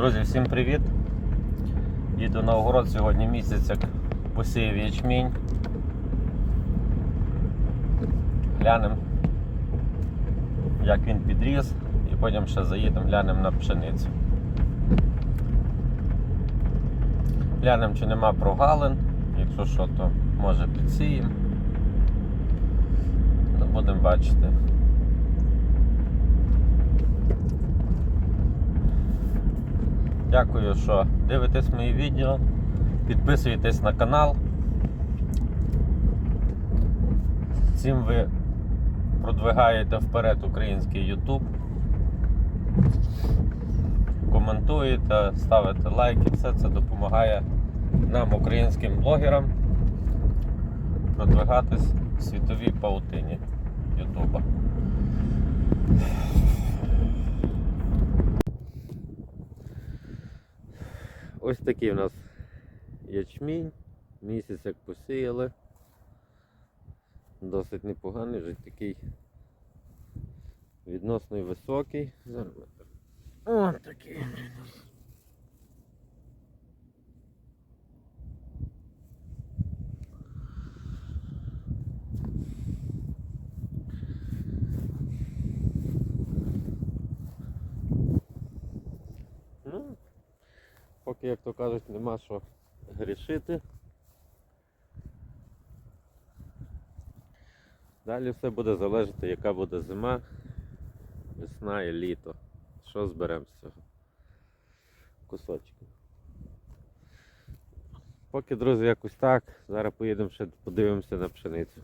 Друзі, всім привіт! Їду на огород сьогодні місяць, як посіяв ячмінь. Глянемо, як він підріс, і потім ще заїдемо, глянемо на пшеницю. Глянемо, чи нема прогалин, якщо що, то може підсіємо. Ну, будемо бачити. Дякую, що дивитесь мої відео. Підписуєтесь на канал. Цим ви продвигаєте вперед український YouTube. Коментуєте, ставите лайки, все це допомагає нам, українським блогерам, продвигатись в світовій паутині Ютуба. Ось такий у нас ячмінь. Місяць як посіяли. Досить непоганий, вже такий відносно високий. Зараз ми так. О, такий. Ну, поки, як то кажуть, нема що грішити. Далі все буде залежати, яка буде зима, весна і літо. Що зберемо з цього кусочку. Поки, друзі, якось так. Зараз поїдемо ще подивимося на пшеницю.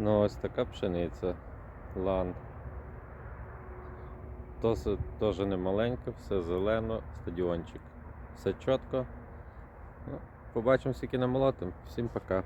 Ну ось така пшениця. Ланд. Досить теж не маленьке, все зелено, стадіончик. Все чітко. Ну, побачимо, скільки намолотим. Всім пока.